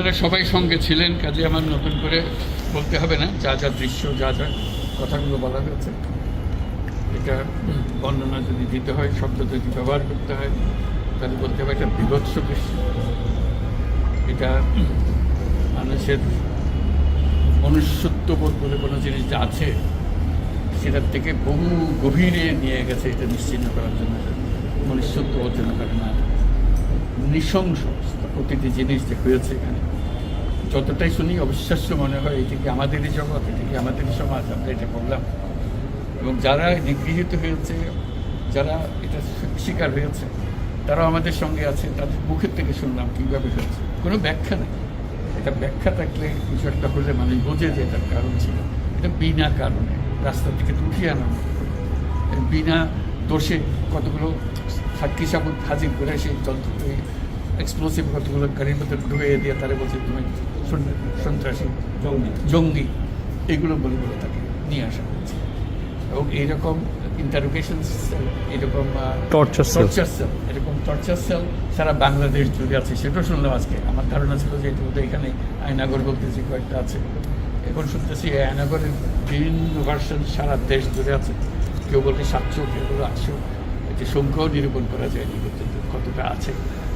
আপনারা সবাই সঙ্গে ছিলেন, কাজে আমার নতুন করে বলতে হবে না, যা যা দৃশ্য, যা যা কথাগুলো বলা হয়েছে, এটা বর্ণনা যদি দিতে হয়, শব্দ যদি ব্যবহার করতে হয়, তাহলে বলতে হবে একটা বিভৎস দৃশ্য। এটা মানুষের মনুষ্যত্ববোধ বলে কোনো জিনিস যা আছে, সেটার থেকে বহু গভীরে নিয়ে গেছে, এটা নিশ্চিন্ন করার জন্য মনুষ্যত্ব অর্জন করে না। নৃশংস প্রতিটি জিনিস যে হয়েছে এখানে। যতটাই শুনি, অবিশ্বাস্য মনে হয়, এটি কি আমাদেরই জগৎ, এটি কি আমাদেরই সমাজ, আমরা এটা করলাম এবং যারা নিগৃহীত হয়েছে, যারা এটা শিকার হয়েছে, তারাও আমাদের সঙ্গে আছে, তাদের মুখের থেকে শুনলাম কীভাবে হয়েছে। কোনো ব্যাখ্যা নেই। এটা ব্যাখ্যা থাকলে কিছু একটা হলে মানুষ বোঝে যে এটার কারণ ছিল। এটা বিনা কারণে রাস্তা থেকে উঠিয়ে আনা বিনা দোষে কতগুলো সাক্ষী সাবুত হাজির করে সেই যন্ত্র এক্সপ্লোসিভ কতগুলো গাড়ির মধ্যে ঢুকে দিয়ে তারা বলছে তুমি সন্ত্রাসী জঙ্গি। জঙ্গি। এগুলো বলে বলে তাকে নিয়ে আসা হয়েছে। এবং এইরকম ইন্টারোগেশন সেল এরকম. টর্চার সেল এরকম টর্চার সেল সারা বাংলাদেশ জুড়ে আছে। সেটাও শুনলাম আজকে। আমার ধারণা ছিল যে বোধহয় এখানে আয়নাগর বলতেছি কয়েকটা আছে। এখন শুনতেছি আয়নাগরের বিভিন্ন ভার্সন সারা দেশ জুড়ে আছে। কেউ বলে সাতশো কেউ বলে আটশো। এটি সংখ্যাও নিরূপণ করা যায় পর্যন্ত কতটা আছে।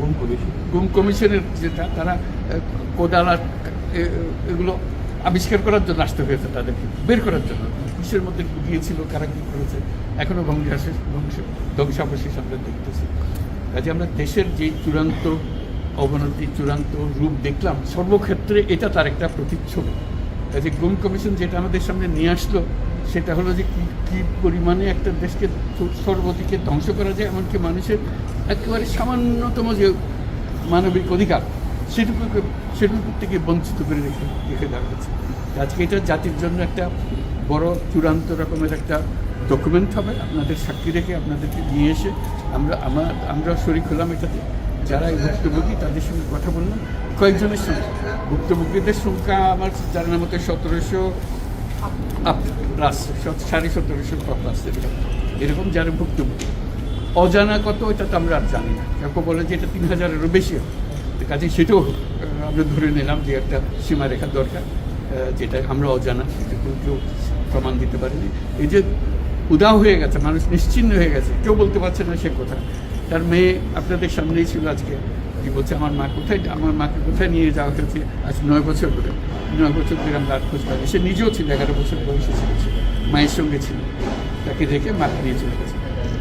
গুম কমিশন গুম কমিশনের যেটা, তারা কোদাল এগুলো আবিষ্কার করার জন্য আসতে হয়েছে তাদেরকে বের করার জন্য। কিসের মধ্যে গিয়েছিল কারা কী করেছে এখনও ধ্বংসাবশেষ ধ্বংস ধ্বংসাবশেষ আমরা দেখতেছি। কাজে আমরা দেশের যে চূড়ান্ত অবনতি, চূড়ান্ত রূপ দেখলাম, সর্বক্ষেত্রে এটা তার একটা প্রতিচ্ছবি। কাজে গুম কমিশন যেটা আমাদের সামনে নিয়ে আসলো, সেটা হলো যে কী কী পরিমাণে একটা দেশকে সর্বদিকে ধ্বংস করা যায়, এমনকি মানুষের একেবারে সামান্যতম যে মানবিক অধিকার, সেটুকুকে সেটুকু থেকে বঞ্চিত করে রেখে রেখে দেওয়া হয়েছে। আজকে এটা জাতির জন্য একটা বড় চূড়ান্ত রকমের একটা ডকুমেন্ট হবে। আপনাদের সাক্ষী রেখে আপনাদেরকে নিয়ে এসে আমরা, আমার, আমরা শরিক হলাম এটাতে। যারা এই ভুক্তভোগী, তাদের সঙ্গে কথা বললাম। কয়েকজনের সঙ্গে। ভুক্তভোগীদের সংখ্যা আমার জানার মতো সতেরোশো প্লাস সাড়ে সতেরোশো প্লাস এরকম। এরকম যারা ভুক্তভোগী। অজানা কত, এটা তো আমরা আর জানি না। কেউ বলে যে এটা তিন হাজারেরও বেশি হবে। কাজে সেটাও আমরা ধরে নিলাম যে একটা সীমারেখা দরকার যেটা আমরা অজানা, সেটা কেউ প্রমাণ দিতে পারিনি। এই যে উদাও হয়ে গেছে, মানুষ নিশ্চিন্ন হয়ে গেছে, কেউ বলতে পারছে না সে কোথায় তার মেয়ে আপনাদের সামনেই ছিল আজকে। কি বলছে, আমার মা কোথায়, আমার মাকে কোথায় নিয়ে যাওয়া হয়েছে? আজ নয় বছর ধরে। নয় বছর ধরে আমরা আর খোঁজ পাইনি। সে নিজেও ছিল, এগারো বছর বয়সে ছিল। মায়ের সঙ্গে ছিল। তাকে রেখে মাকে নিয়ে চলে গেছে।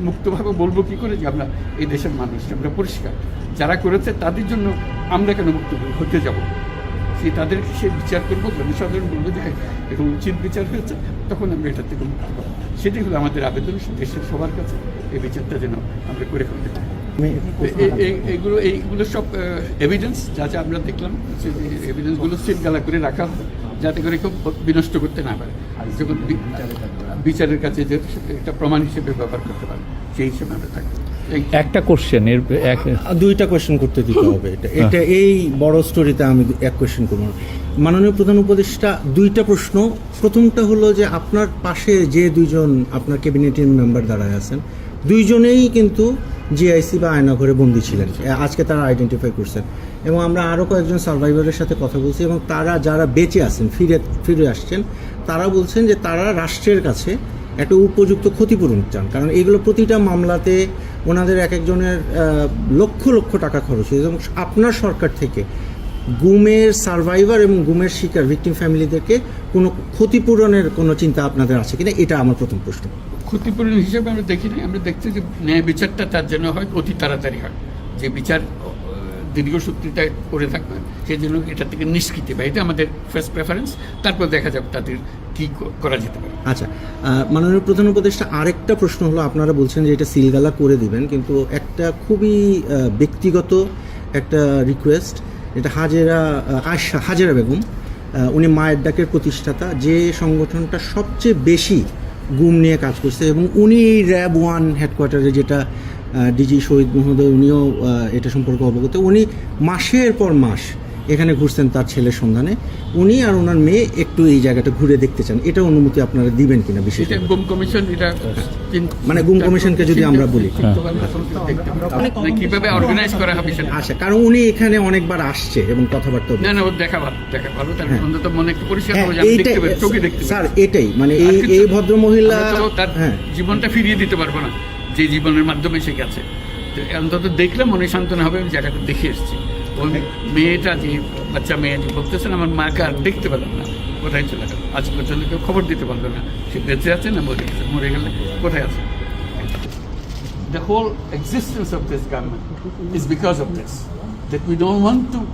মুক্তভাবে বলব কি করে যে আমরা এই দেশের মানুষ আমরা পরিষ্কার। যারা করেছে তাদের জন্য আমরা কেন মুক্ত হতে যাব? সে তাদের সে বিচার করব জনসাধারণ বলব যে এরকম উচিত বিচার হয়েছে তখন আমরা এটার থেকে মুক্ত পাবো সেটাই হলো আমাদের আবেদন দেশের সবার কাছে এই বিচারটা যেন আমরা করে ফেলতে পারি। এ- এ- এগুলো এইগুলো সব এভিডেন্স যা যা আমরা দেখলাম সেই এভিডেন্সগুলো সিলগালা করে রাখা হয় যাতে করে কেউ বিনষ্ট করতে না পারে। যখন বিচারের কাছে যে একটা প্রমাণ হিসেবে ব্যবহার করতে পারে সেই হিসেবে আমরা থাকি। এই একটা কোশ্চেন এর এক আর দুইটা কোয়েশ্চেন করতে দিতে হবে এটা। এটা এই বড় স্টোরিতে আমি এক কোয়েশ্চেন করব। না। মাননীয় প্রধান উপদেষ্টা দুইটা প্রশ্ন। প্রথমটা হলো যে আপনার পাশে যে দুইজন আপনার ক্যাবিনেটের মেম্বার দাঁড়ায় আছেন দুইজনেই কিন্তু জিআইসি বা আয়নাঘরে বন্দী ছিলেন। আজকে তারা আইডেন্টিফাই করছেন। এবং আমরা আরও কয়েকজন সার্ভাইভারের সাথে কথা বলছি এবং তারা যারা বেঁচে আছেন, ফিরে ফিরে আসছেন, তারা বলছেন যে তারা রাষ্ট্রের কাছে একটা উপযুক্ত ক্ষতিপূরণ চান। কারণ এগুলো প্রতিটা মামলাতে ওনাদের এক একজনের লক্ষ লক্ষ টাকা খরচ হয়েছে। এবং আপনার সরকার থেকে গুমের সার্ভাইভার এবং গুমের শিকার ভিকটিম ফ্যামিলিদেরকে কোনো ক্ষতিপূরণের কোনো চিন্তা আপনাদের আছে কিনা? এটা আমার প্রথম প্রশ্ন। ক্ষতিপূরণ হিসেবে আমরা দেখি না আমরা দেখছি যে ন্যায় বিচারটা তার জন্য হয় অতি তাড়াতাড়ি হয়। যে বিচার দীর্ঘসূত্রিতা করে থাকবে সেই জন্য এটা থেকে নিষ্কৃতি বা এটা আমাদের ফার্স্ট প্রেফারেন্স তারপর দেখা যাবে তাদের কী করা যেতে পারে। আচ্ছা মাননীয় প্রধান উপদেষ্টা আরেকটা প্রশ্ন হলো আপনারা বলছেন যে এটা সিলগালা করে দিবেন কিন্তু একটা খুবই ব্যক্তিগত একটা রিকোয়েস্ট এটা হাজেরা আহ, হাজেরা বেগম উনি মায়ের ডাকের প্রতিষ্ঠাতা যে সংগঠনটা সবচেয়ে বেশি গুম নিয়ে কাজ করছে এবং উনি র্যাব ওয়ান হেডকোয়ার্টারে যেটা ডিজি শহীদ মহোদয়, উনিও এটা সম্পর্কে অবগত। উনি মাসের পর মাস এখানে ঘুরছেন তার ছেলের সন্ধানে উনি আর ওনার মেয়ে একটু এই জায়গাটা ঘুরে দেখতে চান এটা অনুমতি আপনারা দিবেন কিনা বিশেষ গুম কমিশন এটা মানে গুম কমিশনকে যদি আমরা বলি। কীভাবে অর্গানাইজ করা হবে আচ্ছা কারণ উনি এখানে অনেকবার আসছে এবং কথাবার্তা না না দেখা ভালো দেখা ভালো তার হ্যাঁ। অন্তত মনে একটু পরিষ্কার হ্যাঁ দেখতে পারি চোখে দেখতে স্যার এটাই মানে এই এই ভদ্র মহিলা তার হ্যাঁ জীবনটা ফিরিয়ে দিতে পারব না যে জীবনের মাধ্যমে সে গেছে অন্তত দেখলে মনে সান্ত্বনা হবে আমি জায়গাটা দেখে এসেছি ওই মেয়েটা যে বাচ্চা মেয়ে যে বলতেছেন আমার মাকে আর দেখতে পেলাম না কোথায় চলে গেল আজ পর্যন্ত কেউ খবর দিতে পারলো না সে বেঁচে আছে না মরে গেছে মরে গেলে কোথায় আছে the whole existence of this government is because of this. That we don't want to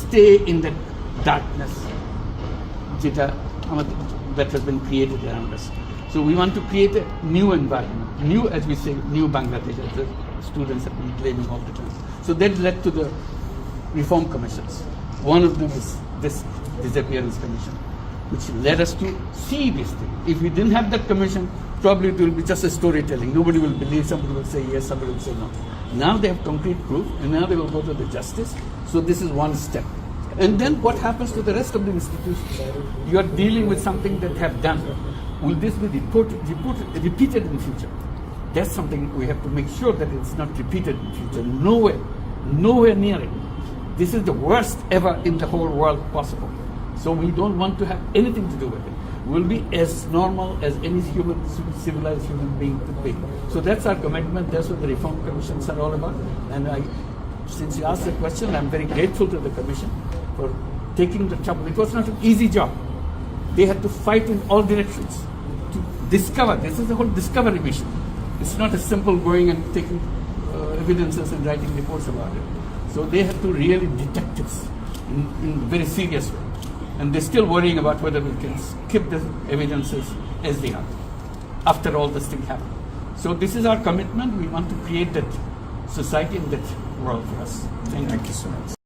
stay in that darkness যেটা আমাদের that has been created around us. So we want to create a new environment, new as we say, new Bangladesh as the students have been claiming all the time. So that led to the reform commissions. One of them is this disappearance commission, which led us to see this thing. If we didn't have that commission, probably it will be just a storytelling. Nobody will believe, somebody will say yes, somebody will say no. Now they have concrete proof, and now they will go to the justice. So this is one step. And then what happens to the rest of the institutions? You are dealing with something that have done. Will this be reported, reported, repeated in the future? That's something we have to make sure that it's not repeated in the future. Nowhere, nowhere near it. This is the worst ever in the whole world possible. So we don't want to have anything to do with it. We'll be as normal as any human, civilized human being could be. So that's our commitment. That's what the reform commissions are all about. And I, since you asked the question, I'm very grateful to the commission for taking the trouble. It was not an easy job. They had to fight in all directions to discover. This is the whole discovery mission. It's not as simple going and taking uh, evidences and writing reports about it. So they have to really detect this in, in a very serious way. And they're still worrying about whether we can skip the evidences as they are after all this thing happened. So this is our commitment. We want to create that society and that world for us. Thank, you so much.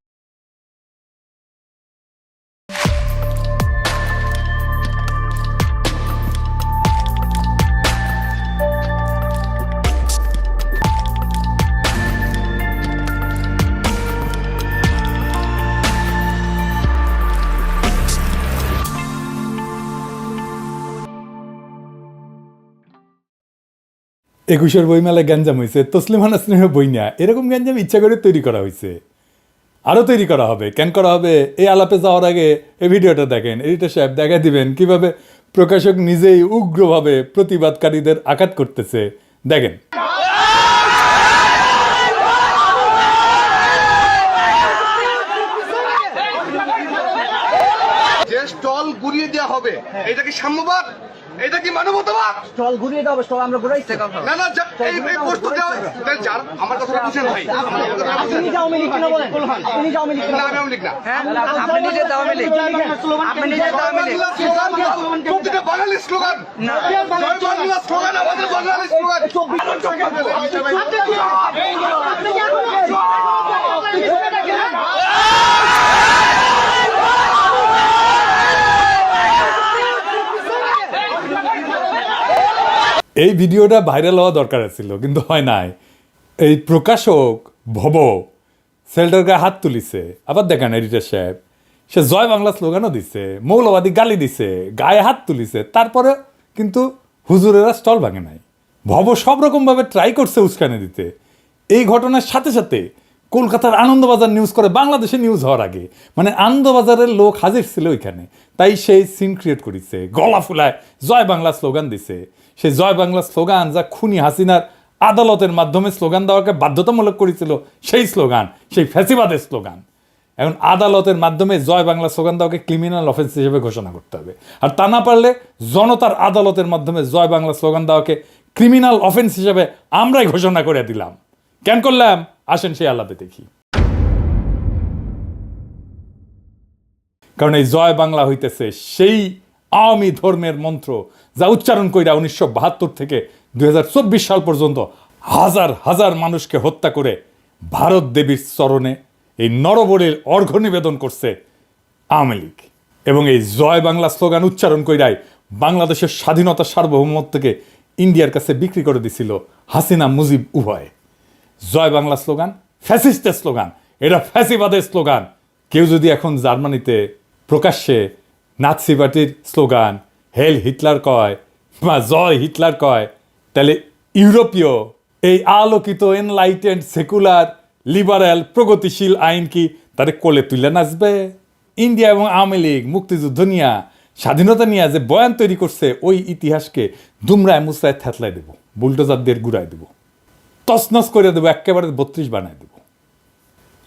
একুশের বইমেলায় গ্যাঞ্জাম হয়েছে তসলিমান স্নেহ বই না এরকম গ্যাঞ্জাম ইচ্ছা করে তৈরি করা হয়েছে আরও তৈরি করা হবে, কেন করা হবে? এই আলাপে যাওয়ার আগে এই ভিডিওটা দেখেন এডিটর সাহেব দেখা দিবেন কীভাবে প্রকাশক নিজেই উগ্রভাবে প্রতিবাদকারীদের আঘাত করতেছে। দেখেন। যে স্টল দেওয়া হবে, এটা কি সাম্যবাদ? এটা কি মানবতাবাদ? স্টল ঘুরিয়ে দাও স্টল আমরা ঘুরাইছি। না না এই দেওয়া তাহলে যার আমার কথা বুঝেন ভাই। আপনি যে আওয়ামী লীগ কিনা বলেন? আপনি যে আওয়ামী লীগ না আমি লীগ না। আপনি নিজে আওয়ামী লীগ আপনি নিজে বাংলা স্লোগান প্রতিটা বাঙালি স্লোগান। জয় বাংলা স্লোগান আমাদের বাঙালি স্লোগান। এই ভিডিওটা ভাইরাল হওয়া দরকার ছিল কিন্তু হয় নাই। এই প্রকাশক ভব সেলটার গায়ে হাত তুলিছে। আবার দেখেন এডিটার সাহেব, সে জয় বাংলা স্লোগানও দিছে, মৌলবাদী গালি দিছে, গায়ে হাত তুলিছে, তারপরে কিন্তু হুজুরেরা স্টল ভাঙে নাই। ভব সব রকমভাবে ট্রাই করছে উস্কানি দিতে। এই ঘটনার সাথে সাথে কলকাতার আনন্দবাজার নিউজ করে বাংলাদেশে নিউজ হওয়ার আগে। মানে আনন্দবাজারের লোক হাজির ছিল ওইখানে। তাই সেই সিন ক্রিয়েট করেছে। গলা ফুলায় জয় বাংলা স্লোগান দিছে। সেই জয় বাংলা স্লোগান যা খুনি হাসিনার আদালতের মাধ্যমে স্লোগান দেওয়াকে বাধ্যতামূলক করেছিল সেই স্লোগান, সেই ফ্যাসিবাদের স্লোগান। এখন আদালতের মাধ্যমে জয় বাংলা স্লোগান দেওয়াকে ক্রিমিনাল অফেন্স হিসেবে ঘোষণা করতে হবে। আর তা না পারলে জনতার আদালতের মাধ্যমে জয় বাংলা স্লোগান দেওয়াকে ক্রিমিনাল অফেন্স হিসেবে আমরাই ঘোষণা করে দিলাম। কেন করলাম? আসেন সেই আল্লাপে দেখি। কারণ এই জয় বাংলা হইতেছে সেই আওয়ামী ধর্মের মন্ত্র যা উচ্চারণ কইরা উনিশশো বাহাত্তর থেকে দুই হাজার চব্বিশ সাল পর্যন্ত হাজার হাজার মানুষকে হত্যা করে ভারত দেবীর চরণে এই নরবরের অর্ঘ্য নিবেদন করছে আওয়ামী লীগ। এবং এই জয় বাংলা স্লোগান উচ্চারণ কইরাই বাংলাদেশের স্বাধীনতা সার্বভৌমত্বকে ইন্ডিয়ার কাছে বিক্রি করে দিছিল হাসিনা মুজিব উভয়। জয় বাংলা স্লোগান, ফ্যাসিস্টের স্লোগান, এটা ফ্যাসিবাদের স্লোগান। কেউ যদি এখন জার্মানিতে প্রকাশ্যে নাৎসি পার্টির স্লোগান, হেল হিটলার কয় বা জয় হিটলার কয়। তাহলে ইউরোপীয় এই আলোকিত এনলাইটেন্ড সেকুলার লিবারেল প্রগতিশীল আইন কি তারে কোলে তুলে নাচবে? ইন্ডিয়া এবং আওয়ামী লীগ, মুক্তিযুদ্ধ নিয়ে, স্বাধীনতা নিয়ে যে বয়ান তৈরি করছে, ওই ইতিহাসকে দুমরায় মুসরায় থ্যাতলায় দেব বুলটোজারদের গুড়ায় দেবো তসনস করে দেবো একেবারে বত্রিশ বানায় দেবো।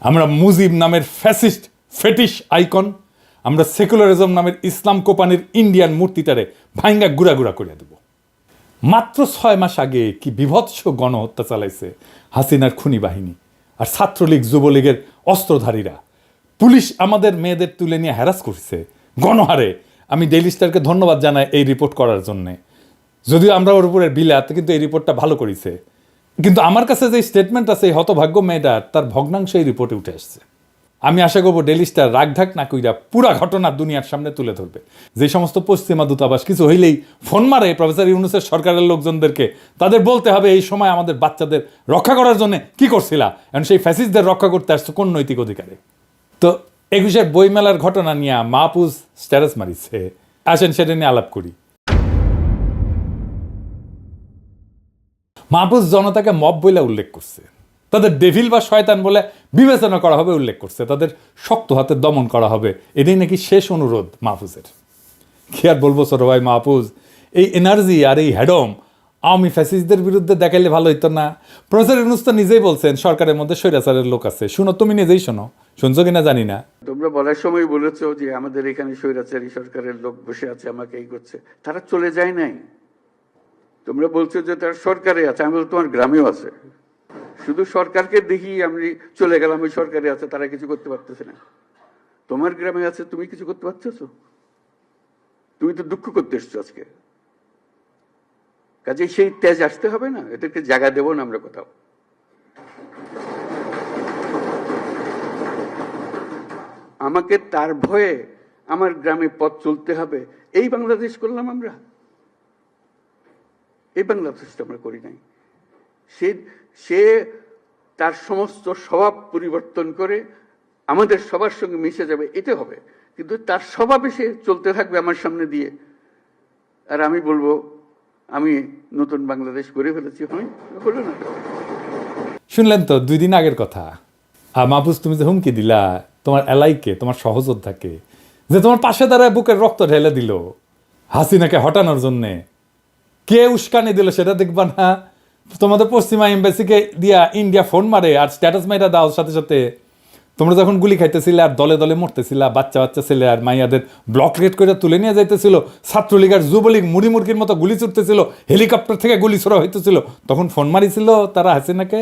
আমরা মুজিব নামের ফ্যাসিস্ট ফেটিশ আইকন আমরা সেকুলারিজম নামের ইসলাম কোপানির ইন্ডিয়ান মূর্তিটারে ভাঙ্গা গুড়া গুড়া করে দেব। মাত্র ছয় মাস আগে কি বিভৎস গণহত্যা চালাইছে হাসিনার খুনি বাহিনী আর ছাত্রলীগ, যুবলীগের অস্ত্রধারীরা। পুলিশ আমাদের মেয়েদের তুলে নিয়ে হ্যারাস করছে। গণহারে। আমি ডেইলি স্টারকে ধন্যবাদ জানাই এই রিপোর্ট করার জন্যে। যদিও আমরা ওর উপরে বিলাত, কিন্তু এই রিপোর্টটা ভালো করেছে। কিন্তু আমার কাছে যে স্টেটমেন্ট আছে, এই হতভাগ্য মেয়েটার তার ভগ্নাংশ এই রিপোর্টে উঠে আসছে। আমি আশা করব ডেলি স্টার রাগঢাক না কইরা পুরা ঘটনা দুনিয়ার সামনে তুলে ধরবে। যে সমস্ত পশ্চিমা দূতাবাস কিছু হইলেই ফোন মারে প্রফেসর ইউনুসের সরকারের লোকজনদেরকে। তাদের বলতে হবে এই সময় আমাদের বাচ্চাদের রক্ষা করার জন্য কি করছিলা? এখন সেই ফ্যাসিস্টদের রক্ষা করতে আসছো কোন নৈতিক অধিকারে? তো একুশের বইমেলার ঘটনা নিয়ে মাহফুজ স্ট্যাটাস মারিছে। আসেন সেটা নিয়ে আলাপ করি। মাহফুজ জনতাকে মব বইলা উল্লেখ করছে। তাদের ডেভিল বা শয়তান বলে বিবেচনা করা হবে, উল্লেখ করছে। তাদের শক্ত হাতে দমন করা হবে। এটাই নাকি শেষ অনুরোধ মাহফুজের। কি আর বলব ছোট ভাই মাহফুজ? এই এনার্জি আর এই হ্যাডম আওয়ামী ফ্যাসিস্টদের বিরুদ্ধে দেখাইলে ভালো হইতো না। প্রফেসর ইউনুস তো নিজেই বলছেন, সরকারের মধ্যে স্বৈরাচারের লোক আছে। শুনো, তুমি নিজেই শোনো। শুনছো কিনা জানি না। তোমরা বলার সময় বলেছ যে আমাদের এখানে স্বৈরাচারী সরকারের লোক বসে আছে, আমাকে এই করছে। তারা চলে যায় নাই। তোমরা বলছো যে তারা সরকারে আছে। আমি তোমার গ্রামেও আছে। শুধু সরকারকে দেখি আমি চলে গেলাম, ওই সরকারে আছে, তারা কিছু করতে পারতেছে না। তোমার গ্রামে আছে, তুমি কিছু করতে পারতেছো? তুমি তো দুঃখ করতে এসছো আজকে। কাজে সেই তেজ আসতে হবে না, এদেরকে জায়গা দেবো না আমরা কোথাও। আমাকে তার ভয়ে আমার গ্রামে পথ চলতে হবে, এই বাংলাদেশ করলাম আমরা। এই বাংলাদেশটা আমরা করি নাই। সে সে তার সমস্ত স্বভাব পরিবর্তন করে আমাদের সবার সঙ্গে মিশে যাবে এটা হবে। কিন্তু তার স্বভাবে সে চলতে থাকবে আমার সামনে দিয়ে। আর আমি বলব, আমি নতুন বাংলাদেশ গড়ে ফেলেছি, হয়? হলো না। শুনলেন তো, দুই দিন আগের কথা। আর মাহফুজ, তুমি যে হুমকি দিলা, তোমার এলাইকে, তোমার সহযোদ্ধাকে, যে তোমার পাশে দাঁড়ায় বুকের রক্ত ঢেলে দিল হাসিনাকে হটানোর জন্যে, কে উস্কানি দিল সেটা দেখবা না? তোমাদের পশ্চিমা এম্বাসিকে দিয়া ইন্ডিয়া ফোন মারে আর স্ট্যাটাস মাইরা দাও, সাথে সাথে। তোমরা যখন গুলি খাইতেছিলে আর দলে দলে মরতেছিলা, বাচ্চা বাচ্চা ছেলে আর মাইয়াদের ব্লক রেড করে তুলে নিয়ে যাইতেছিল ছাত্রলীগ আর যুবলীগ মুড়ি মুরগির মতো গুলি ছুটতেছিল হেলিকপ্টার থেকে গুলি ছোড়া হইতেছিল, তখন ফোন মারিছিল তারা হাসিনাকে,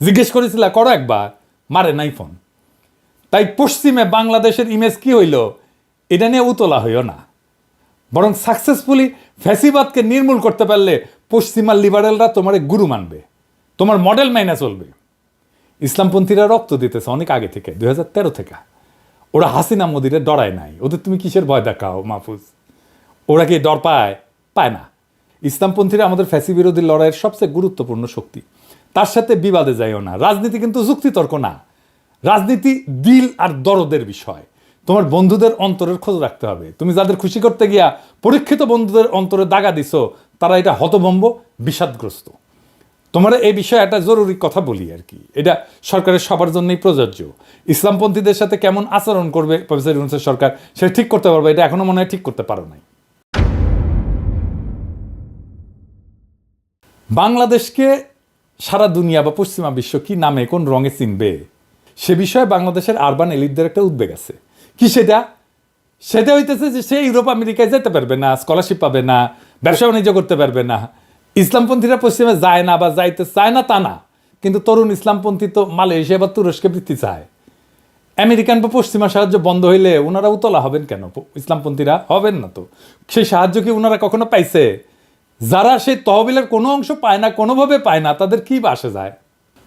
জিজ্ঞেস করেছিল, করো একবার। মারে নাই ফোন তাই পশ্চিমে বাংলাদেশের ইমেজ কি হইল? এটা নিয়ে উতলা হইও না। বরং সাকসেসফুলি ফ্যাসিবাদকে নির্মূল করতে পারলে পশ্চিমা লিবারেলরা তোমার গুরু মানবে, তোমার মডেল মাইনা চলবে। ইসলামপন্থীরা রক্ত দিতেছে অনেক আগে থেকে দু হাজার তেরো থেকে। ওরা হাসিনা মোদিরে ডরায় নাই। ওদের তুমি কিসের ভয় দেখাও, মাহফুজ? ওরা কি ডর পায়? পায় না। ইসলামপন্থীরা আমাদের ফ্যাসি বিরোধী লড়াইয়ের সবচেয়ে গুরুত্বপূর্ণ শক্তি। তার সাথে বিবাদে যাইও না। রাজনীতি কিন্তু যুক্তিতর্ক না। রাজনীতি দিল আর দরদের বিষয়। তোমার বন্ধুদের অন্তরের খোঁজ রাখতে হবে। তুমি যাদের খুশি করতে গিয়া পরীক্ষিত বন্ধুদের অন্তরে দাগা দিছো, তারা এটা হতভম্ব, বিষাদগ্রস্ত। তোমার এই বিষয়ে একটা জরুরি কথা বলি আর কি। এটা সরকারের সবার জন্যই প্রযোজ্য। ইসলামপন্থীদের সাথে কেমন আচরণ করবে প্রফেসর ইউনুসের সরকার সেটা ঠিক করতে পারবে, এটা এখনও মনে হয় ঠিক করতে পারো নাই। বাংলাদেশকে সারা দুনিয়া বা পশ্চিমা বিশ্ব কি নামে, কোন রঙে চিনবে? সে বিষয়ে বাংলাদেশের আরবান এলিটদের একটা উদ্বেগ আছে। কি সেটা? সেটা হইতেছে যে সে ইউরোপ, আমেরিকায় যেতে পারবে না স্কলারশিপ পাবে না, ব্যবসা বাণিজ্য করতে পারবে না। ইসলামপন্থীরা পশ্চিমে যায় না বা যাইতে চায় না তা না। কিন্তু তরুণ ইসলামপন্থী তো মালয়েশিয়া বা তুরস্কে বৃত্তি চায়। আমেরিকান বা পশ্চিমা সাহায্য বন্ধ হইলে ওনারা উতলা হবেন কেন? ইসলামপন্থীরা হবেন না তো। সেই সাহায্য কি ওনারা কখনো পাইছে? যারা সেই তহবিলের কোনো অংশ পায় না, কোনোভাবে পায় না, তাদের কি বাসে যায়?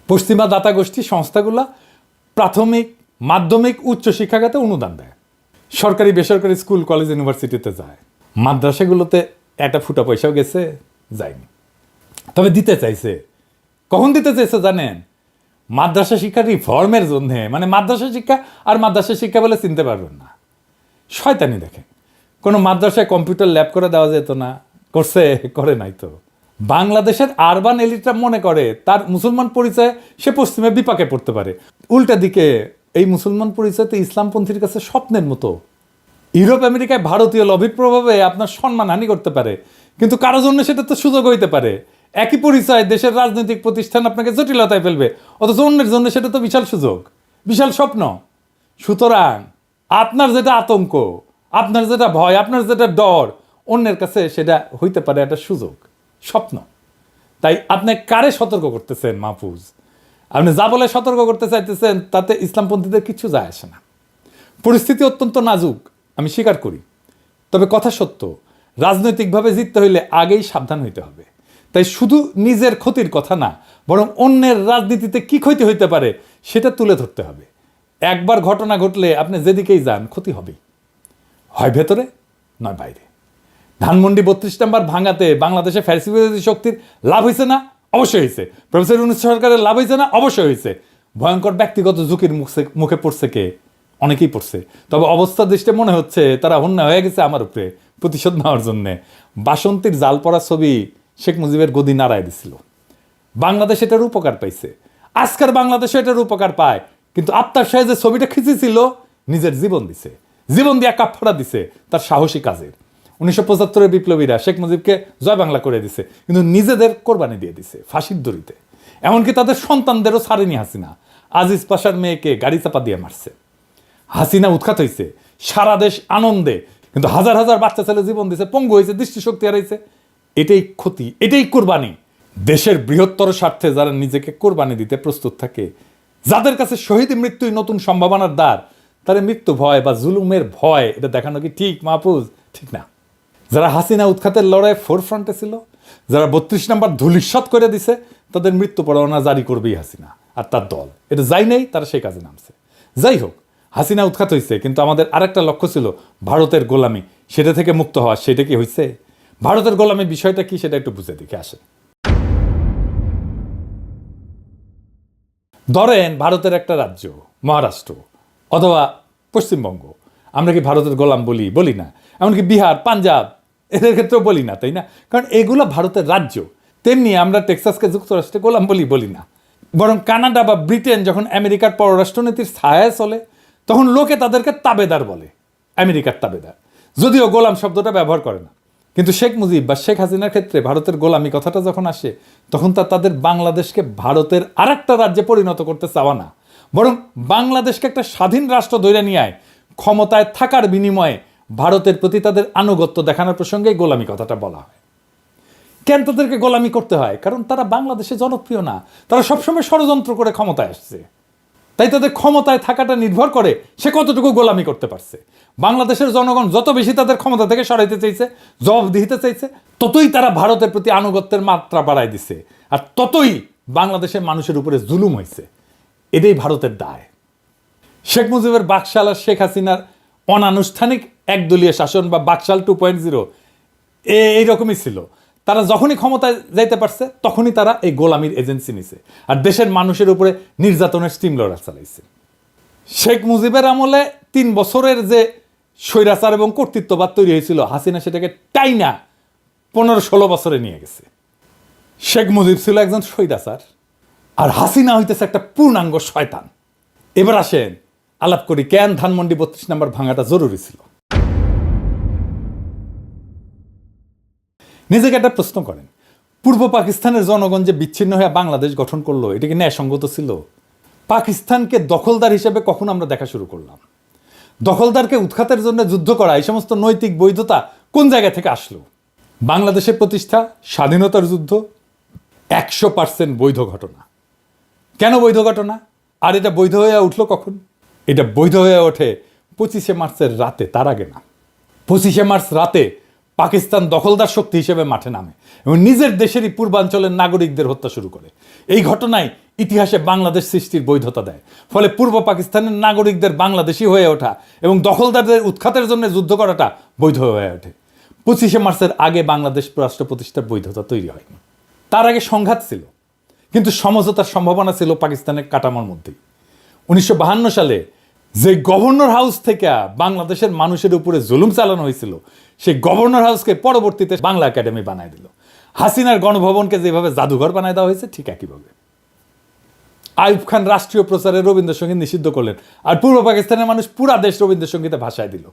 পশ্চিমা দাতা গোষ্ঠী সংস্থাগুলা প্রাথমিক মাধ্যমিক উচ্চ শিক্ষাখাতে অনুদান দেয়। সরকারি বেসরকারি স্কুল, কলেজ, ইউনিভার্সিটিতে যায়। মাদ্রাসাগুলোতে একটা ফুটা পয়সাও গেছে, যায়নি। তবে দিতে চাইছে। কখন দিতে চাইছে জানেন? মাদ্রাসা শিক্ষা রিফর্মের জন্য। মানে মাদ্রাসা শিক্ষা আর মাদ্রাসা শিক্ষা বলে চিনতে পারবেন না। শয়তানি দেখেন কোনো মাদ্রাসায় কম্পিউটার ল্যাব করে দেওয়া যেত না। করছে, করে নাই তো। বাংলাদেশের আরবান এলিটরা মনে করে, তার মুসলমান পরিচয় সে পশ্চিমে বিপাকে পড়তে পারে। উল্টা দিকে এই মুসলমান পরিচয় তো ইসলামপন্থীর কাছে স্বপ্নের মতো। ইউরোপ, আমেরিকায় ভারতীয় লবির প্রভাবে আপনার সম্মান হানি করতে পারে, কিন্তু কারও জন্য সেটা তো সুযোগ হইতে পারে। একই পরিচয় দেশের রাজনৈতিক প্রতিষ্ঠান আপনাকে জটিলতায় ফেলবে, অথচ অন্যের জন্য সেটা তো বিশাল সুযোগ, বিশাল স্বপ্ন। সুতরাং, আপনার যেটা আতঙ্ক, আপনার যেটা ভয়, আপনার যেটা ডর, অন্যের কাছে সেটা হইতে পারে একটা সুযোগ, স্বপ্ন। তাই আপনি কারে সতর্ক করতেছেন মাহফুজ? আপনি যা বলে সতর্ক করতে চাইতেছেন, তাতে ইসলামপন্থীদের কিছু যায় আসে না। পরিস্থিতি অত্যন্ত নাজুক, আমি স্বীকার করি। তবে কথা সত্য, রাজনৈতিকভাবে জিততে হইলে আগেই সাবধান হইতে হবে। তাই শুধু নিজের ক্ষতির কথা না, বরং অন্যের রাজনীতিতে কি ক্ষতি হইতে পারে, সেটা তুলে ধরতে হবে। একবার ঘটনা ঘটলে আপনি যেদিকেই যান, ক্ষতি হবেই। হয় ভেতরে, নয় বাইরে। ধানমন্ডি বত্রিশ নাম্বার ভাঙাতে বাংলাদেশে ফ্যাসি শক্তির লাভ হয়েছে না? অবশ্যই হয়েছে। প্রফেসর ইউনুস সরকারের লাভ হয়েছে না? অবশ্যই হয়েছে। ভয়ঙ্কর ব্যক্তিগত ঝুঁকির মুখে মুখে পড়ছে কে? অনেকেই পড়ছে। তবে অবস্থা দৃষ্টে মনে হচ্ছে তারা অন্যায় হয়ে গেছে আমার উপরে প্রতিশোধ নেওয়ার জন্যে। বাসন্তীর জাল পড়া ছবি শেখ মুজিবের গদি নাড়ায় দিছিল। বাংলাদেশ এটার উপকার পাইছে। আজকের বাংলাদেশে এটার উপকার পায়। কিন্তু আফতার সাহেব যে ছবিটা খিচেছিল, নিজের জীবন দিছে। জীবন দিয়া কাপড়া দিছে, তার সাহসী কাজের। উনিশশো পঁচাত্তরের বিপ্লবীরা শেখ মুজিবকে জয় বাংলা করে দিছে, কিন্তু নিজেদের কোরবানি দিয়ে দিছে ফাঁসির দড়িতে। এমনকি তাদের সন্তানদেরও ছাড়েনি হাসিনা। আজিজ পাশার মেয়েকে গাড়ি চাপা দিয়ে মারছে। হাসিনা উৎখাত হয়েছে সারা দেশ আনন্দে, কিন্তু হাজার হাজার বাচ্চা ছেলে জীবন দিছে, পঙ্গু হয়েছে দৃষ্টিশক্তি হারাইছে। এটাই ক্ষতি, এটাই কোরবানি। দেশের বৃহত্তর স্বার্থে যারা নিজেকে কোরবানি দিতে প্রস্তুত থাকে, যাদের কাছে শহীদ মৃত্যুই নতুন সম্ভাবনার দ্বার, তাদের মৃত্যু ভয় বা জুলুমের ভয়, এটা দেখানো কি ঠিক, মাহফুজ? ঠিক না। যারা হাসিনা উৎখাতের লড়াই ফোর ফ্রন্টে ছিল, যারা বত্রিশ নাম্বার ধুলিস্বাত করে দিছে, তাদের মৃত্যু পরোয়ানা জারি করবেই হাসিনা আর তার দল। এটা যাই নেই, তারা সেই কাজে নামছে। যাই হোক, হাসিনা উৎখাত হয়েছে কিন্তু আমাদের আরেকটা লক্ষ্য ছিল ভারতের গোলামি। সেটা থেকে মুক্ত হওয়া, সেটা কি হয়েছে ভারতের গোলামি বিষয়টা কি, সেটা একটু বুঝে দেখে আসে ধরেন ভারতের একটা রাজ্য, মহারাষ্ট্র, অথবা পশ্চিমবঙ্গ। আমরা কি ভারতের গোলাম বলি? বলি না। এমনকি বিহার, পাঞ্জাব এদের ক্ষেত্রেও বলি না, তাই না? কারণ এগুলো ভারতের রাজ্য। তেমনি আমরা টেক্সাসকে যুক্তরাষ্ট্রে গোলাম বলি বলি না। বরং কানাডা বা ব্রিটেন যখন আমেরিকার পররাষ্ট্রনীতির ছায়ায় চলে, তখন লোকে তাদেরকে তাবেদার বলে, আমেরিকার তাবেদার। যদিও গোলাম শব্দটা ব্যবহার করে না। কিন্তু শেখ মুজিব বা শেখ হাসিনার ক্ষেত্রে ভারতের গোলামি কথাটা যখন আসে, তখন তা তাদের বাংলাদেশকে ভারতের আর একটা রাজ্যে পরিণত করতে চাওয়া না। বরং বাংলাদেশকে একটা স্বাধীন রাষ্ট্র ধরে নিয়ে ক্ষমতায় থাকার বিনিময়ে ভারতের প্রতি তাদের আনুগত্য দেখানোর প্রসঙ্গে গোলামি কথাটা বলা হয়। কেন তাদেরকে গোলামি করতে হয়? কারণ তারা বাংলাদেশে জনপ্রিয় না। তারা সবসময় ষড়যন্ত্র করে ক্ষমতায় আসছে। তাই তাদের ক্ষমতায় থাকাটা নির্ভর করে সে কতটুকু গোলামি করতে পারছে। বাংলাদেশের জনগণ যত বেশি তাদের ক্ষমতা থেকে সরাইতে চাইছে জবাবদিহিতে চাইছে, ততই তারা ভারতের প্রতি আনুগত্যের মাত্রা বাড়ায় দিছে। আর ততই বাংলাদেশের মানুষের উপরে জুলুম হয়েছে এটাই ভারতের দায়। শেখ মুজিবের বাকশাল শেখ হাসিনার অনানুষ্ঠানিক একদলীয় শাসন বা বাকশাল টু পয়েন্ট জিরো এইরকমই ছিল। তারা যখনই ক্ষমতায় যাইতে পারছে, তখনই তারা এই গোলামির এজেন্সি নিছে। আর দেশের মানুষের উপরে নির্যাতনের স্টিম লড়া চালাইছে। শেখ মুজিবের আমলে তিন বছরের যে স্বৈরাচার এবং কর্তৃত্ববাদ তৈরি হয়েছিল, হাসিনা সেটাকে টাইনা পনেরো ষোলো বছরে নিয়ে গেছে। শেখ মুজিব ছিল একজন স্বৈরাচার, আর হাসিনা হইতেছে একটা পূর্ণাঙ্গ শয়তান। এবার আসেন, আলাপ করি, কেন ধানমন্ডি বত্রিশ নাম্বার ভাঙাটা জরুরি ছিল? নিজেকে একটা প্রশ্ন করেন। পূর্ব পাকিস্তানের জনগণ যে বিচ্ছিন্ন হয়ে বাংলাদেশ গঠন করল, এটা কি ন্যায়সঙ্গত ছিল? পাকিস্তানকে দখলদার হিসেবে কখন আমরা দেখা শুরু করলাম। দখলদারকে উৎখাতের জন্য যুদ্ধ করা, এই সমস্ত নৈতিক বৈধতা কোন জায়গা থেকে আসলো? বাংলাদেশের প্রতিষ্ঠা, স্বাধীনতার যুদ্ধ, একশো পার্সেন্ট বৈধ ঘটনা। কেন বৈধ ঘটনা? আর এটা বৈধ হয়ে উঠল কখন? এটা বৈধ হয়ে ওঠে পঁচিশে মার্চের রাতে, তার আগে না। পঁচিশে মার্চ রাতে পাকিস্তান দখলদার শক্তি হিসেবে মাঠে নামে এবং নিজের দেশেরই পূর্বাঞ্চলের নাগরিকদের হত্যা শুরু করে। এই ঘটনায় ইতিহাসে বাংলাদেশ সৃষ্টির বৈধতা দেয়। ফলে পূর্ব পাকিস্তানের নাগরিকদের বাংলাদেশি হয়ে ওঠা এবং দখলদারদের উৎখাতের জন্য যুদ্ধ করাটা বৈধ হয়ে ওঠে। পঁচিশে মার্চের আগে বাংলাদেশ রাষ্ট্র প্রতিষ্ঠার বৈধতা তৈরি হয়নি। তার আগে সংঘাত ছিল, কিন্তু সমঝোতার সম্ভাবনা ছিল পাকিস্তানের কাটামার মধ্যেই। উনিশশো সালে যে গভর্নর হাউস থেকে বাংলাদেশের মানুষের উপরে জুলুম চালানো হয়েছিল সেই গভর্নর হাউসকে পরবর্তীতে বাংলা একাডেমি বানায় দিল। হাসিনার গণভবনকে যেভাবে জাদুঘর বানায় দেওয়া হয়েছে, ঠিক একইভাবে। আইব খান রাষ্ট্রীয় প্রচারে রবীন্দ্রসঙ্গীত নিষিদ্ধ করলেন আর পূর্ব পাকিস্তানের মানুষ পুরা দেশ রবীন্দ্রসঙ্গীতে ভাষায় দিল।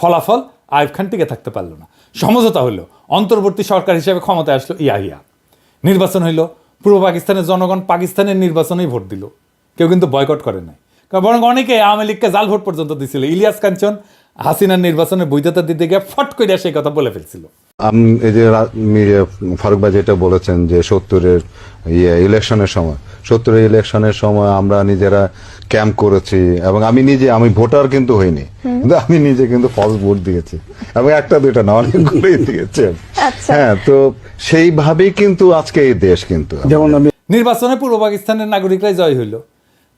ফলাফল আইব খান টিকে থাকতে পারল না। সমঝোতা হলো, অন্তর্বর্তী সরকার হিসেবে ক্ষমতায় আসলো ইয়াহিয়া। নির্বাচন হইল, পূর্ব পাকিস্তানের জনগণ পাকিস্তানের নির্বাচনেই ভোট দিল। কেউ কিন্তু বয়কট করে নাই। বরং অনেকে আওয়ামী লীগকে জাল ভোট পর্যন্ত দিছিল। ইলিয়াস কাঞ্চন হাসিনার নির্বাচনে বৈধতা দিতে গিয়ে ফট করে সেই কথা বলে ফেলছিল। আম- এই যে ফারুক ভাই যেটা বলেছেন যে সত্তরের ইয়ে ইলেকশনের সময় সত্তরের ইলেকশনের সময় আমরা নিজেরা ক্যাম্প করেছি এবং আমি নিজে আমি ভোটার কিন্তু হইনি কিন্তু আমি নিজে কিন্তু ফলস ভোট দিয়েছি এবং একটা দুইটা না অনেকগুলোই দিয়েছি। হ্যাঁ তো সেইভাবেই কিন্তু আজকে এই দেশ কিন্তু। যেমন নির্বাচনে পূর্ব পাকিস্তানের নাগরিকরাই জয় হইল।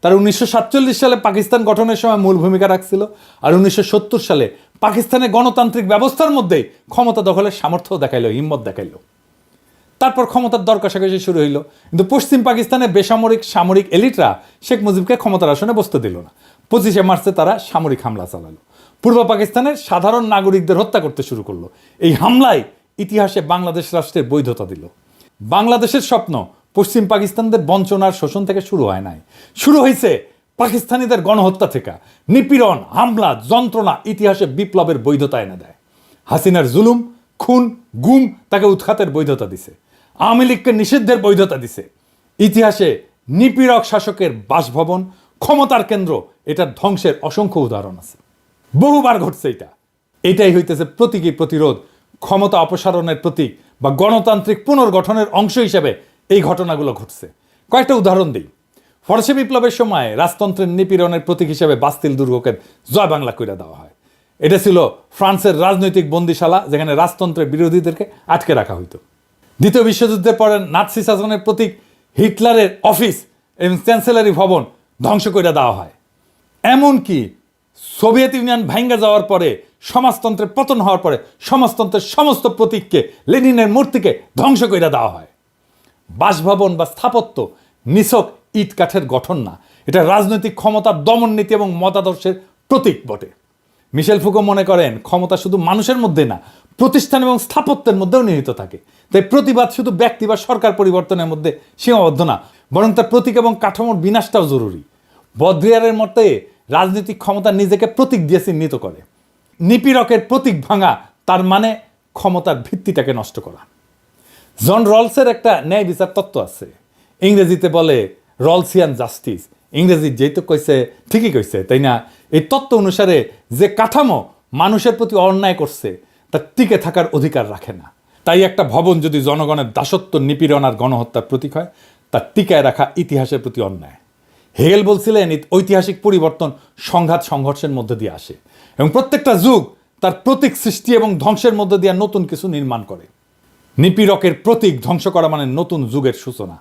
তার উনিশশো সালে পাকিস্তান গঠনের সময় মূল ভূমিকা রাখছিল আর উনিশশো সত্তর সালে পাকিস্তানের গণতান্ত্রিক ব্যবস্থার মধ্যেই ক্ষমতা দখলের সামর্থ্য দেখাইলো, হিম্মত দেখাইলো। তারপর ক্ষমতার দর কষাকষি শুরু হইল। কিন্তু পশ্চিম পাকিস্তানের বেসামরিক, সামরিক এলিটরা শেখ মুজিবকে ক্ষমতার আসনে বসতে দিল না। পঁচিশে মার্চে তারা সামরিক হামলা চালালো। পূর্ব পাকিস্তানের সাধারণ নাগরিকদের হত্যা করতে শুরু করল। এই হামলায় ইতিহাসে বাংলাদেশ রাষ্ট্রের বৈধতা দিল। বাংলাদেশের স্বপ্ন পশ্চিম পাকিস্তানদের বঞ্চনার শোষণ থেকে শুরু হয় নাই। শুরু হয়েছে পাকিস্তানিদের গণহত্যা থেকে। নিপীড়ন, হামলা, যন্ত্রণা ইতিহাসে বিপ্লবের বৈধতা এনে দেয়। হাসিনার জুলুম, খুন, গুম তাকে উৎখাতের বৈধতা দিছে। আওয়ামী লীগকে নিষিদ্ধের বৈধতা দিছে। ইতিহাসে নিপীড়ক শাসকের বাসভবন, ক্ষমতার কেন্দ্র এটার ধ্বংসের অসংখ্য উদাহরণ আছে। বহুবার ঘটছে এটা। এটাই হইতেছে প্রতীকী প্রতিরোধ, ক্ষমতা অপসারণের প্রতীক বা গণতান্ত্রিক পুনর্গঠনের অংশ হিসেবে এই ঘটনাগুলো ঘটছে। কয়েকটা উদাহরণ দিই। ফরাসি বিপ্লবের সময় রাজতন্ত্রের নিপীড়নের প্রতীক হিসেবে বাস্তিল দুর্গকে জয় বাংলা করে দেওয়া হয়। এটা ছিল ফ্রান্সের রাজনৈতিক বন্দিশালা যেখানে রাজতন্ত্রের বিরোধীদেরকে আটকে রাখা হইতো। দ্বিতীয় বিশ্বযুদ্ধের পরে নাৎসি শাসনের প্রতীক হিটলারের অফিস এবং চ্যান্সেলারি ভবন ধ্বংস করে দেওয়া হয়। এমনকি সোভিয়েত ইউনিয়ন ভাঙ্গা যাওয়ার পরে সমাজতন্ত্রের পতন হওয়ার পরে সমাজতন্ত্রের সমস্ত প্রতীককে লেনিনের মূর্তিকে ধ্বংস করে দেওয়া হয়। বাসভবন বা স্থাপত্য নিছক ইট কাঠের গঠন না। এটা রাজনৈতিক ক্ষমতার দমন নীতি এবং মতাদর্শের প্রতীক বটে। মিশেল ফুকো মনে করেন, ক্ষমতা শুধু মানুষের মধ্যে না, প্রতিষ্ঠান এবং স্থাপত্যের মধ্যেও নিহিত থাকে। তাই প্রতিবাদ শুধু ব্যক্তি বা সরকার পরিবর্তনের মধ্যে সীমাবদ্ধ না, বরং তার প্রতীক এবং কাঠামোর বিনাশটাও জরুরি। বদ্রিয়ারের মতে, রাজনৈতিক ক্ষমতা নিজেকে প্রতীক দিয়ে চিহ্নিত করে। নিপীড়কের প্রতীক ভাঙা, তার মানে ক্ষমতার ভিত্তিটাকে নষ্ট করা। জন রলসের একটা ন্যায় বিচার তত্ত্ব আছে। ইংরেজিতে বলে রলসিয়ান জাস্টিস। ইংরেজি যেই তো কইছে, ঠিকই কইছে, তাই না? এই তত্ত্ব অনুসারে যে কাঠামো মানুষের প্রতি অন্যায় করছে তার টিকে থাকার অধিকার রাখে না। তাই একটা ভবন যদি জনগণের দাসত্ব, নিপীড়ন আর গণহত্যার প্রতীক হয় তার টিকায় রাখা ইতিহাসের প্রতি অন্যায়। হেগেল বলছিলেন ঐতিহাসিক পরিবর্তন সংঘাত সংঘর্ষের মধ্যে দিয়ে আসে এবং প্রত্যেকটা যুগ তার প্রতীক সৃষ্টি এবং ধ্বংসের মধ্যে দিয়ে নতুন কিছু নির্মাণ করে। নিপীড়কের প্রতীক ধ্বংস করা মানে নতুন যুগের সূচনা।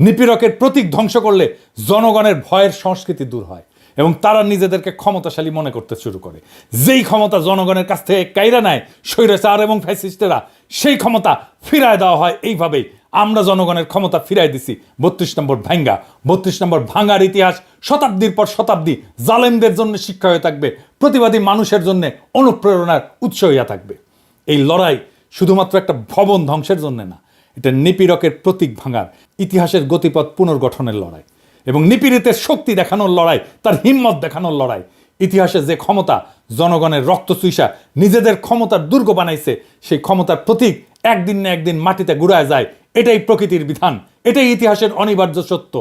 নিপীড়কের প্রতীক ধ্বংস করলে জনগণের ভয়ের সংস্কৃতি দূর হয় এবং তারা নিজেদেরকে ক্ষমতাশালী মনে করতে শুরু করে। যেই ক্ষমতা জনগণের কাছ থেকে কাইরা নেয়, স্বৈরাচার এবং ফ্যাসিস্টেরা, সেই ক্ষমতা ফিরায় দেওয়া হয়। এইভাবেই আমরা জনগণের ক্ষমতা ফিরাই দিছি। বত্রিশ নম্বর ভাঙ্গা। বত্রিশ নম্বর ভাঙ্গার ইতিহাস শতাব্দীর পর শতাব্দী জালেমদের জন্য শিক্ষা হয়ে থাকবে, প্রতিবাদী মানুষের জন্য অনুপ্রেরণার উৎস হইয়া থাকবে। এই লড়াই শুধুমাত্র একটা ভবন ধ্বংসের জন্য না, এটা নিপীড়কের প্রতীক ভাঙার ইতিহাসের গতিপথ পুনর্গঠনের লড়াই। এবং নিপীড়িতের শক্তি দেখানোর লড়াই, তার হিম্মত দেখানোর লড়াই, ইতিহাসে যে ক্ষমতা জনগণের রক্ত চুইসা নিজেদের ক্ষমতার দুর্গ বানাইছে, সেই ক্ষমতার প্রতীক একদিন না একদিন মাটিতে গুড়ায় যায়, এটাই প্রকৃতির বিধান, এটাই ইতিহাসের অনিবার্য সত্য।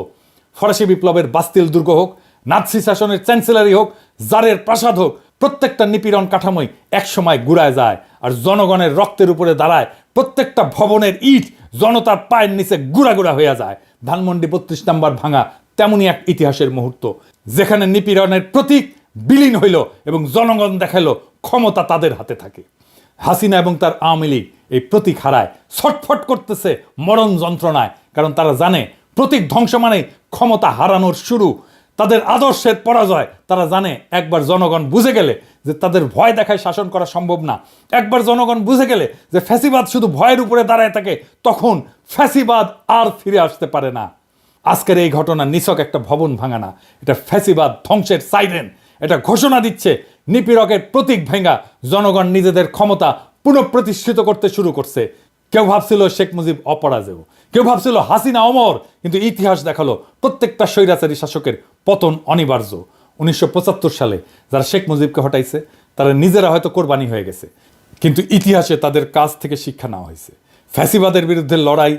ফরাসি বিপ্লবের বাস্তিল দুর্গ হোক, নাৎসি শাসনের চ্যান্সেলারি হোক, জারের প্রাসাদ হোক, প্রত্যেকটা নিপীড়ন কাঠামোই একসময় গুড়ায় যায়। আর জনগণের রক্তের উপরে দাঁড়ায়, প্রত্যেকটা ভবনের ইট জনতার পায়ের নিচে গুড়া গুড়া হয়ে যায়। ধানমন্ডি বত্রিশ নাম্বার ভাঙা তেমনই এক ইতিহাসের মুহূর্ত, যেখানে নিপীড়নের প্রতীক বিলীন হইল এবং জনগণ দেখাল ক্ষমতা তাদের হাতে থাকে। হাসিনা এবং তার আওয়ামী লীগ এই প্রতীক হারায়, ছটফট করতেছে মরণ যন্ত্রণায়, কারণ তারা জানে প্রতীক ধ্বংস মানে ক্ষমতা হারানোর শুরু। তাদের আদর্শের পরাজয়, তারা জানে একবার জনগণ বুঝে গেলে যে তাদের ভয় দেখায় শাসন করা সম্ভব না। একবার জনগণ বুঝে গেলে যে ফ্যাসিবাদ শুধু ভয়ের উপরে দাঁড়ায় থাকে, তখন ফ্যাসিবাদ আর ফিরে আসতে পারে না। আজকের এই ঘটনা নিছক একটা ভবন ভাঙা না এটা ফ্যাসিবাদ ধ্বংসের সাইরেন। এটা ঘোষণা দিচ্ছে নিপীড়কের প্রতীক ভেঙ্গা জনগণ নিজেদের ক্ষমতা পুনঃপ্রতিষ্ঠিত করতে শুরু করছে। কেউ ভাবছিল শেখ মুজিব অপরাজেয়। কেউ ভাবছিল, হাসিনা অমর, কিন্তু ইতিহাস দেখাল, প্রত্যেকটা স্বৈরাচারী শাসকের পতন অনিবার্য। উনিশশো সালে যারা শেখ মুজিবকে হটাইছে, তারা নিজেরা হয়তো কোরবানি হয়ে গেছে। কিন্তু ইতিহাসে তাদের কাজ থেকে শিক্ষা নেওয়া হয়েছে। ফ্যাসিবাদের বিরুদ্ধে লড়াই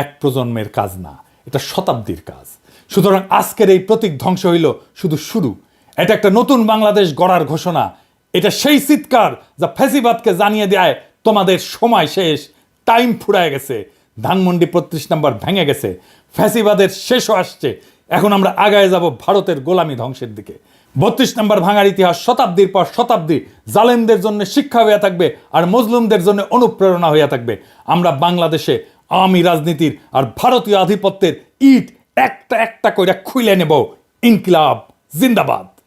এক প্রজন্মের কাজ না, এটা শতাব্দীর কাজ। সুতরাং আজকের এই প্রতীক ধ্বংস হইল শুধু শুরু। এটা একটা নতুন বাংলাদেশ গড়ার ঘোষণা। এটা সেই চিৎকার যা ফ্যাসিবাদকে জানিয়ে দেয়, তোমাদের সময় শেষ টাইম ফুরায় গেছে। ধানমন্ডি বত্রিশ নাম্বার ভেঙে গেছে। ফ্যাসিবাদের শেষও আসছে। এখন আমরা আগায় যাব ভারতের গোলামি ধ্বংসের দিকে। বত্রিশ নম্বর ভাঙার ইতিহাস শতাব্দীর পর শতাব্দী জালেমদের জন্য শিক্ষা হইয়া থাকবে আর মজলুমদের জন্য অনুপ্রেরণা হইয়া থাকবে। আমরা বাংলাদেশে আওয়ামী রাজনীতির আর ভারতীয় আধিপত্যের ইট একটা একটা কইরা খুইলে নেব। ইনকিলাব, জিন্দাবাদ।